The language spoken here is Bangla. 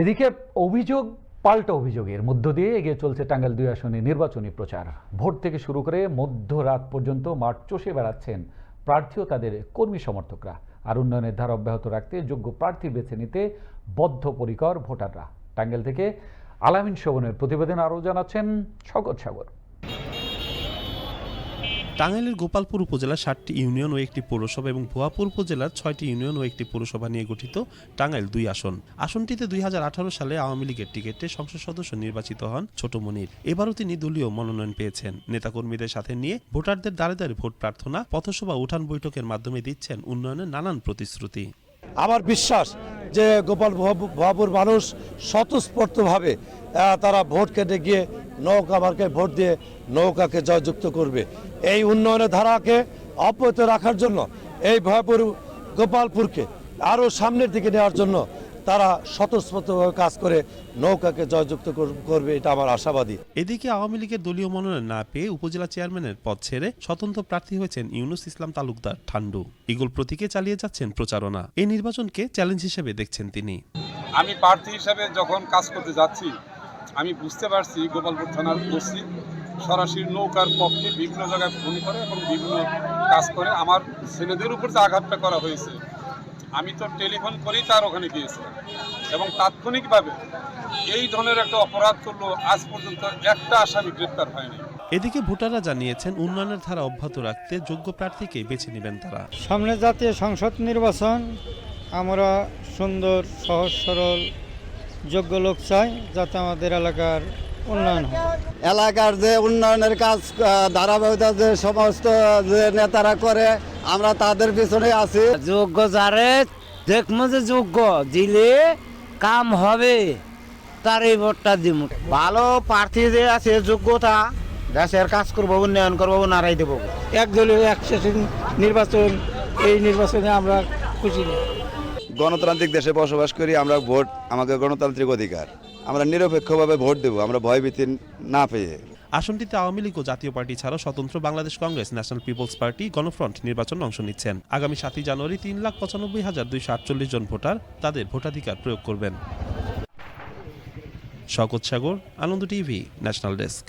এদিকে অভিযোগ, পাল্টা অভিযোগের মধ্য দিয়ে এগিয়ে চলছে টাঙ্গাইল দুই আসনে নির্বাচনী প্রচার। ভোট থেকে শুরু করে মধ্যরাত পর্যন্ত মাঠ চষে বেড়াচ্ছেন প্রার্থী ও তাদের কর্মী সমর্থকরা। আর উন্নয়নের ধারা অব্যাহত রাখতে যোগ্য প্রার্থী বেছে নিতে বদ্ধপরিকর ভোটাররা। টাঙ্গাইল থেকে আলামিন শোভনের প্রতিবেদন আরও জানাচ্ছেন স্বগত সাগর। টাঙ্গাইলের গোপালপুর উপজেলার ষাটটি ইউনিয়ন ও একটি পৌরসভা এবং ভুয়াপুর উপজেলার ছয়টি ইউনিয়ন ও একটি পৌরসভা নিয়ে গঠিত টাঙ্গাইল দুই আসন। আসনটিতে দুই হাজার আঠারো সালে আওয়ামী লীগের টিকিটে সংসদ সদস্য নির্বাচিত হন ছোট মনির। এবারও তিনি দলীয় মনোনয়ন পেয়েছেন। নেতাকর্মীদের সাথে নিয়ে ভোটারদের দ্বারে দ্বারে ভোট প্রার্থনা, পথসভা উঠান বৈঠকের মাধ্যমে দিচ্ছেন উন্নয়নের নানান প্রতিশ্রুতি। আমার বিশ্বাস যে গোপাল ভবাপুর মানুষ স্বতঃস্ফূর্তভাবে তারা ভোট কেটে গিয়ে নৌকা মার্কে ভোট দিয়ে নৌকাকে জয়যুক্ত করবে। এই উন্নয়নের ধারাকে অব্যাহত রাখার জন্য এই ভয়পুর গোপালপুরকে আরও সামনের দিকে নেওয়ার জন্য তারা স্বতঃস্ফূর্তভাবে কাজ করে নৌকাকে জয়যুক্ত করবে এটা আমার আশাবাদী। এদিকে আওয়ামী লীগের দলীয় মনোনয়ন না পেয়ে উপজেলা চেয়ারম্যানের পদ ছেড়ে স্বতন্ত্র প্রার্থী হয়েছেন ইউনুস ইসলাম তালুকদার ঠান্ডু। ইগল প্রতীকে চালিয়ে যাচ্ছেন প্রচারণা। এই নির্বাচনকে চ্যালেঞ্জ হিসেবে দেখছেন তিনি। আমি প্রার্থী হিসাবে যখন কাজ করতে যাচ্ছি আমি বুঝতে পারছি গোপালপুর থানার ওসি সরাসরি নৌকার পক্ষে বিভিন্ন জায়গায় ফোন করে এবং বিভিন্ন কাজ করে। আমার ছেলেদের উপর যে আঘাতটা করা হয়েছে আমি তো টেলিফোন করেই তার ওখানে গিয়েছিলাম এবং তাৎক্ষণিকভাবে এই ধরনের একটা অপরাধ করল আজ পর্যন্ত একটা আসামি গ্রেপ্তার হয়নি। এদিকে ভোটাররা জানিয়েছেন উন্নয়নের ধারা অব্যাহত রাখতে যোগ্য প্রার্থীকে বেছে নেবেন তারা। সামনে জাতীয় সংসদ নির্বাচন আমরা সুন্দর সহজ সরল যোগ্য লোক চাই যাতে আমাদের এলাকার উন্নয়ন হয়। এলাকার যে উন্নয়নের কাজ ধারাবাহিকতা যে সমস্ত যে নেতারা করে আমরা তাদের পিছনে আছি। যোগ্য যারে দেখব যে যোগ্য দিলে কাম হবে তার এই ভোটটা দিব ভালো প্রার্থী যে আছে যোগ্যতা দেশের কাজ করব উন্নয়ন করব নারাই দেবো। একদলীয় একশেষে নির্বাচন এই নির্বাচনে আমরা খুশি। গণতান্ত্রিক দেশে বসবাস করি, আমরা ভোট আমাদের গণতান্ত্রিক অধিকার। আমরা নিরপেক্ষভাবে ভোট দেব, আমরা ভয়ভীতি না পেয়ে। আসনটিতে আওয়ামী লীগ ও জাতীয় পার্টি ছাড়াও স্বতন্ত্র Bangladesh Congress, National Peoples Party, Gano Front নির্বাচন অংশ নিচ্ছেন। আগামী সাতই জানুয়ারি তিন লাখ পঁচানব্বই হাজার দুইশো আটচল্লিশ জন ভোটার তাদের ভোটাধিকার প্রয়োগ করবেন। Shakat Sagar, Ananda TV, national desk.